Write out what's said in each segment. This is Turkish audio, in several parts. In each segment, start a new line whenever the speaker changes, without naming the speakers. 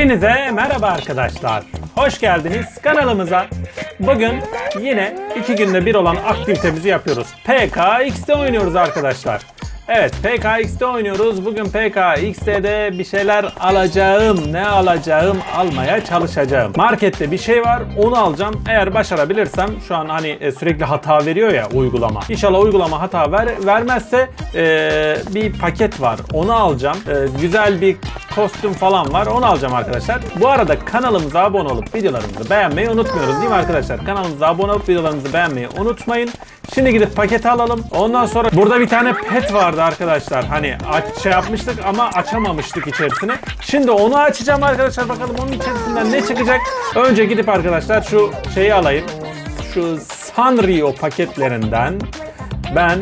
Hepinize merhaba arkadaşlar. Hoş geldiniz kanalımıza. Bugün yine iki günde bir olan aktivitemizi yapıyoruz. PKX'de oynuyoruz arkadaşlar. Evet PKX'de oynuyoruz. Bugün PKX'de bir şeyler alacağım. Ne alacağım? Almaya çalışacağım. Markette bir şey var. Onu alacağım. Eğer başarabilirsem şu an hani e, sürekli hata veriyor ya uygulama. İnşallah uygulama hata ver, vermezse e, bir paket var. Onu alacağım. E, güzel bir kostüm falan var. Onu alacağım arkadaşlar. Bu arada kanalımıza abone olup videolarımızı beğenmeyi unutmuyoruz değil mi arkadaşlar? Kanalımıza abone olup videolarımızı beğenmeyi unutmayın. Şimdi gidip paketi alalım. Ondan sonra burada bir tane pet vardı arkadaşlar. Hani aç şey yapmıştık ama açamamıştık içerisini. Şimdi onu açacağım arkadaşlar. Bakalım onun içerisinden ne çıkacak. Önce gidip arkadaşlar şu şeyi alayım. Şu Sanrio paketlerinden ben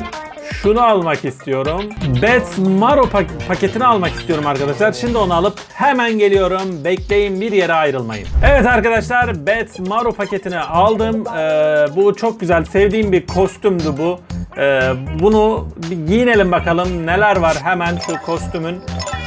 şunu almak istiyorum. Bets Maro pak- paketini almak istiyorum arkadaşlar. Şimdi onu alıp hemen geliyorum. Bekleyin bir yere ayrılmayın. Evet arkadaşlar Bets Maro paketini aldım. Ee, bu çok güzel. Sevdiğim bir kostümdü bu. Ee, bunu giyinelim bakalım neler var. Hemen şu kostümün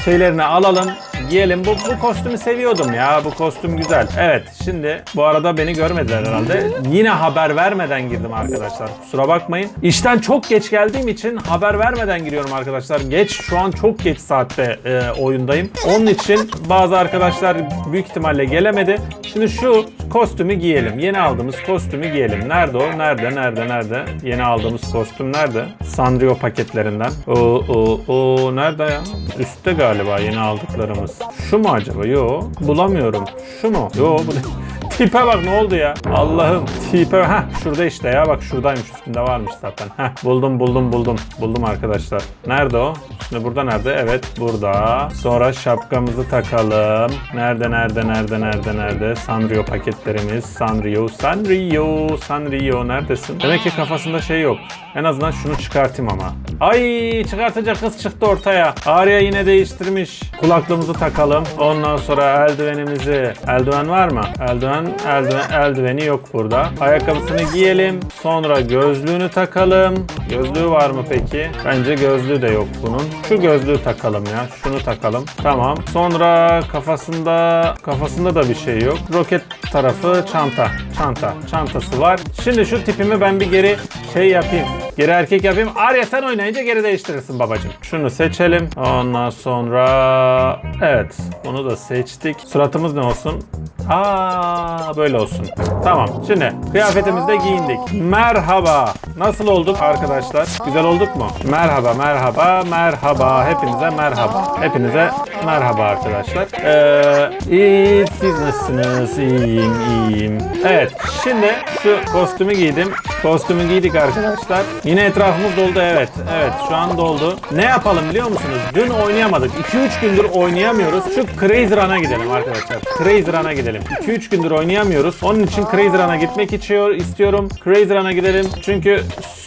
şeylerini alalım. Giyelim. Bu, bu kostümü seviyordum ya. Bu kostüm güzel. Evet şimdi bu arada beni görmediler herhalde. Yine haber vermeden girdim arkadaşlar. Kusura bakmayın. İşten çok geç geldiğim için haber vermeden giriyorum arkadaşlar. Geç şu an çok geç saatte e, oyundayım. Onun için bazı arkadaşlar büyük ihtimalle gelemedi. Şimdi şu kostümü giyelim. Yeni aldığımız kostümü giyelim. Nerede o? Nerede? Nerede? Nerede? Yeni aldığımız kostüm nerede? Sanrio paketlerinden. O o o nerede ya? Üstte galiba yeni aldıklarımız. Şu mu acaba? Yo bulamıyorum. Şu mu? Yo bu Tipe bak ne oldu ya? Allah'ım tipe ha şurada işte ya bak şuradaymış üstünde varmış zaten. Heh buldum buldum buldum. Buldum arkadaşlar. Nerede o? Şimdi burada nerede? Evet burada. Sonra şapkamızı takalım. Nerede nerede nerede nerede nerede? Sanrio paketlerimiz. Sanrio Sanrio Sanrio neredesin? Demek ki kafasında şey yok. En azından şunu çıkartayım ama. Ay çıkartacak kız çıktı ortaya. Arya yine değiştirmiş. Kulaklığımızı takalım. Ondan sonra eldivenimizi. Eldiven var mı? Eldiven, eldiven, eldiveni yok burada. Ayakkabısını giyelim. Sonra gözlüğünü takalım. Gözlüğü var mı peki? Bence gözlüğü de yok bunun. Şu gözlüğü takalım ya. Şunu takalım. Tamam. Sonra kafasında kafasında da bir şey yok. Roket tarafı çanta. Çanta. Çantası var. Şimdi şu tipimi ben bir geri şey yapayım. Geri erkek yapayım. Arya sen oynayınca geri değiştirirsin babacığım. Şunu seçelim. Ondan sonra evet bunu da seçtik. Suratımız ne olsun? Aa böyle olsun. Tamam. Şimdi kıyafetimizi de giyindik. Merhaba. Nasıl olduk arkadaşlar? Güzel olduk mu? Merhaba, merhaba, merhaba. Hepinize merhaba. Hepinize merhaba arkadaşlar. Ee, iyi, siz nasılsınız? İyiyim, iyiyim. Evet, şimdi şu kostümü giydim. Kostümü giydik arkadaşlar. Yine etrafımız doldu evet. Evet şu an doldu. Ne yapalım biliyor musunuz? Dün oynayamadık. 2-3 gündür oynayamıyoruz. Şu Crazy Run'a gidelim arkadaşlar. Crazy Run'a gidelim. 2-3 gündür oynayamıyoruz. Onun için Crazy Run'a gitmek istiyorum. Crazy Run'a gidelim. Çünkü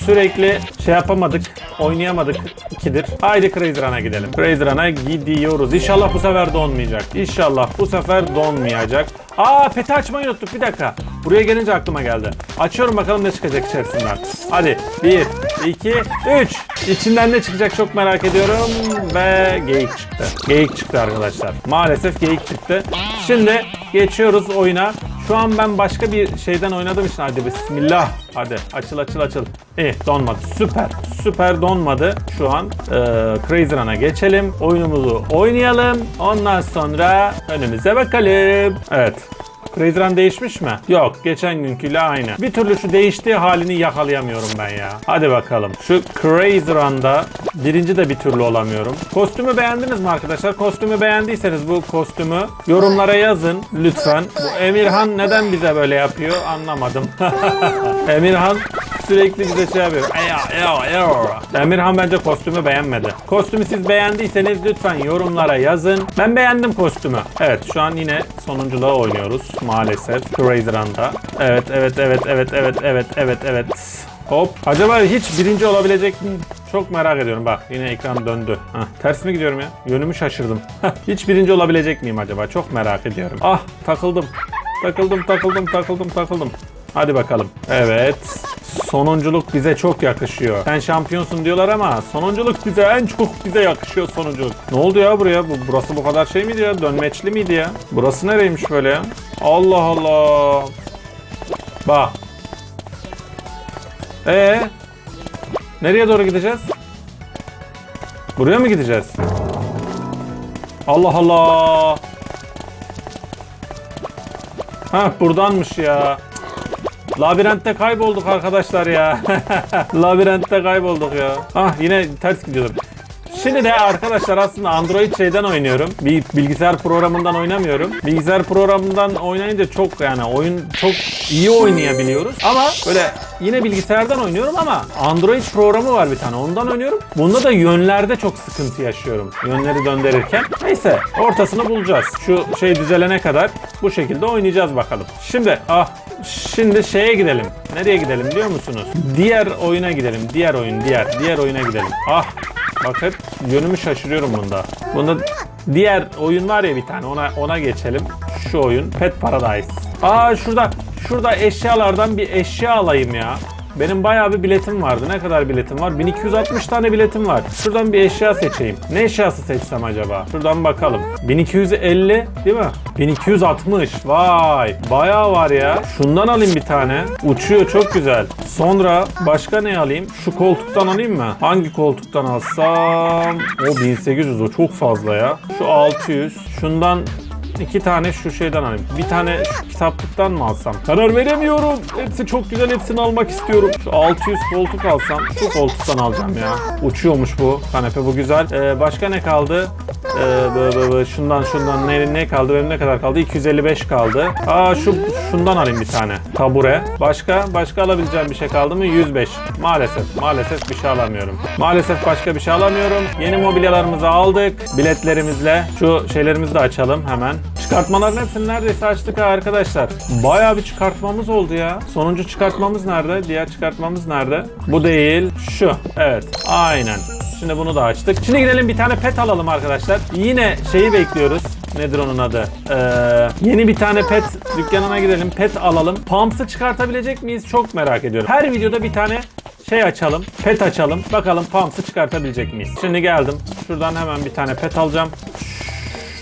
sürekli şey yapamadık. Oynayamadık ikidir. Haydi Crazy Run'a gidelim. Crazy Run'a gidiyoruz. İnşallah bu sefer donmayacak. İnşallah bu sefer donmayacak. Aa peti açmayı unuttuk bir dakika. Buraya gelince aklıma geldi. Açıyorum bakalım ne çıkacak içerisinden. Hadi 1, 2, 3. İçinden ne çıkacak çok merak ediyorum. Ve geyik çıktı. Geyik çıktı arkadaşlar. Maalesef geyik çıktı. Şimdi geçiyoruz oyuna. Şu an ben başka bir şeyden oynadığım için hadi bismillah. Hadi açıl açıl açıl. İyi donmadı. Süper. Süper donmadı. Şu an e, Crazy Run'a geçelim. Oyunumuzu oynayalım. Ondan sonra önümüze bakalım. Evet. Crazy Run değişmiş mi? Yok. Geçen günküyle aynı. Bir türlü şu değiştiği halini yakalayamıyorum ben ya. Hadi bakalım. Şu Crazy Run'da birinci de bir türlü olamıyorum. Kostümü beğendiniz mi arkadaşlar? Kostümü beğendiyseniz bu kostümü yorumlara yazın lütfen. Bu Emirhan neden bize böyle yapıyor anlamadım. Emirhan sürekli bize şey yapıyor. Emirhan bence kostümü beğenmedi. Kostümü siz beğendiyseniz lütfen yorumlara yazın. Ben beğendim kostümü. Evet şu an yine sonunculuğa oynuyoruz maalesef. Crazy Run'da. Evet evet evet evet evet evet evet evet. Hop. Acaba hiç birinci olabilecek miyim? Çok merak ediyorum. Bak yine ekran döndü. Hah, ters mi gidiyorum ya? Yönümü şaşırdım. hiç birinci olabilecek miyim acaba? Çok merak ediyorum. Ah takıldım. Takıldım takıldım takıldım takıldım. Hadi bakalım. Evet. Sonunculuk bize çok yakışıyor. Sen şampiyonsun diyorlar ama sonunculuk bize en çok bize yakışıyor sonunculuk. Ne oldu ya buraya? Bu, burası bu kadar şey miydi ya? Dönmeçli miydi ya? Burası nereymiş böyle ya? Allah Allah. Bak. Ee, nereye doğru gideceğiz? Buraya mı gideceğiz? Allah Allah. Ha buradanmış ya. Labirentte kaybolduk arkadaşlar ya. Labirentte kaybolduk ya. Ah yine ters gidiyorum. Şimdi de arkadaşlar aslında Android şeyden oynuyorum. Bir bilgisayar programından oynamıyorum. Bilgisayar programından oynayınca çok yani oyun çok iyi oynayabiliyoruz. Ama böyle yine bilgisayardan oynuyorum ama Android programı var bir tane ondan oynuyorum. Bunda da yönlerde çok sıkıntı yaşıyorum. Yönleri döndürürken. Neyse ortasını bulacağız. Şu şey düzelene kadar bu şekilde oynayacağız bakalım. Şimdi ah Şimdi şeye gidelim. Nereye gidelim biliyor musunuz? Diğer oyuna gidelim. Diğer oyun, diğer. Diğer oyuna gidelim. Ah Bak hep yönümü şaşırıyorum bunda. Bunda diğer oyun var ya bir tane ona ona geçelim. Şu oyun Pet Paradise. Aa şurada şurada eşyalardan bir eşya alayım ya. Benim bayağı bir biletim vardı. Ne kadar biletim var? 1260 tane biletim var. Şuradan bir eşya seçeyim. Ne eşyası seçsem acaba? Şuradan bakalım. 1250 değil mi? 1260. Vay. Bayağı var ya. Şundan alayım bir tane. Uçuyor çok güzel. Sonra başka ne alayım? Şu koltuktan alayım mı? Hangi koltuktan alsam? O 1800 o çok fazla ya. Şu 600. Şundan İki tane şu şeyden alayım. Bir tane şu kitaplıktan mı alsam? Karar veremiyorum. Hepsi çok güzel. Hepsini almak istiyorum. Şu 600 koltuk alsam. Şu koltuktan alacağım ya. Uçuyormuş bu kanepe. Bu güzel. Ee, başka ne kaldı? Ee, böyle, böyle, böyle, şundan şundan ne, ne kaldı? Benim ne kadar kaldı? 255 kaldı. Aa şu şundan alayım bir tane. Tabure. Başka? Başka alabileceğim bir şey kaldı mı? 105. Maalesef. Maalesef bir şey alamıyorum. Maalesef başka bir şey alamıyorum. Yeni mobilyalarımızı aldık. Biletlerimizle. Şu şeylerimizi de açalım hemen. Çıkartmaların hepsini neredeyse açtık ha arkadaşlar. Bayağı bir çıkartmamız oldu ya. Sonuncu çıkartmamız nerede? Diğer çıkartmamız nerede? Bu değil. Şu. Evet. Aynen. Şimdi bunu da açtık. Şimdi gidelim bir tane pet alalım arkadaşlar. Yine şeyi bekliyoruz. Nedir onun adı? Ee, yeni bir tane pet dükkanına gidelim. Pet alalım. Pumps'ı çıkartabilecek miyiz? Çok merak ediyorum. Her videoda bir tane şey açalım. Pet açalım. Bakalım Pumps'ı çıkartabilecek miyiz? Şimdi geldim. Şuradan hemen bir tane pet alacağım.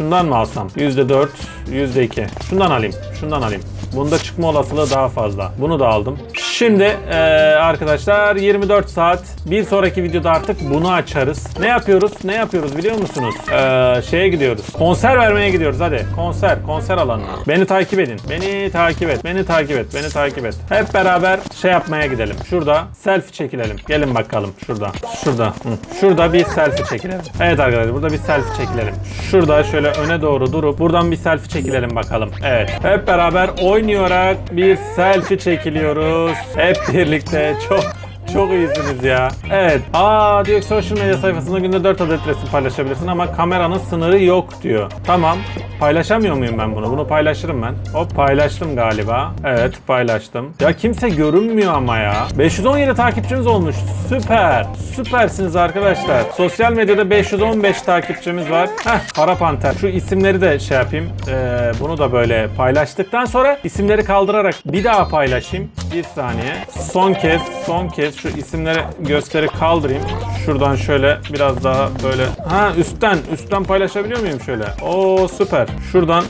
Şundan mı alsam? %4, %2. Şundan alayım. Şundan alayım. Bunda çıkma olasılığı daha fazla. Bunu da aldım. Şimdi eee, arkadaşlar 24 saat. Bir sonraki videoda artık bunu açarız. Ne yapıyoruz? Ne yapıyoruz biliyor musunuz? Eee, şeye gidiyoruz. Konser vermeye gidiyoruz hadi. Konser, konser alanına. Beni takip edin. Beni takip et. Beni takip et. Beni takip et. Hep beraber şey yapmaya gidelim. Şurada selfie çekilelim. Gelin bakalım şurada. Şurada. Şurada bir selfie çekilelim. Evet arkadaşlar burada bir selfie çekilelim. Şurada şöyle öne doğru durup buradan bir selfie çekilelim bakalım. Evet. Hep beraber oynayarak bir selfie çekiliyoruz. Hep birlikte çok çok iyisiniz ya. Evet. Aa diyor ki social medya sayfasında günde 4 adet resim paylaşabilirsin ama kameranın sınırı yok diyor. Tamam. Paylaşamıyor muyum ben bunu? Bunu paylaşırım ben. Hop paylaştım galiba. Evet paylaştım. Ya kimse görünmüyor ama ya. 517 takipçimiz olmuş. Süper. Süpersiniz arkadaşlar. Sosyal medyada 515 takipçimiz var. Heh Kara Panter. Şu isimleri de şey yapayım. Ee, bunu da böyle paylaştıktan sonra isimleri kaldırarak bir daha paylaşayım. Bir saniye. Son kez, son kez şu isimleri gösteri kaldırayım. Şuradan şöyle biraz daha böyle. Ha üstten, üstten paylaşabiliyor muyum şöyle? Oo süper. Şuradan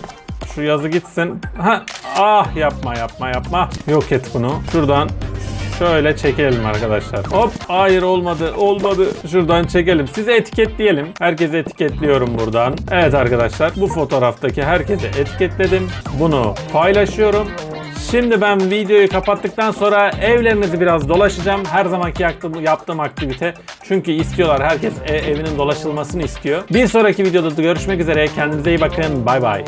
şu yazı gitsin. Ha ah yapma yapma yapma. Yok et bunu. Şuradan Şöyle çekelim arkadaşlar. Hop hayır olmadı olmadı. Şuradan çekelim. Sizi etiketleyelim. Herkese etiketliyorum buradan. Evet arkadaşlar bu fotoğraftaki herkese etiketledim. Bunu paylaşıyorum. Şimdi ben videoyu kapattıktan sonra evlerinizi biraz dolaşacağım. Her zamanki yaptığım, aktivite. Çünkü istiyorlar. Herkes e- evinin dolaşılmasını istiyor. Bir sonraki videoda da görüşmek üzere. Kendinize iyi bakın. Bay bay.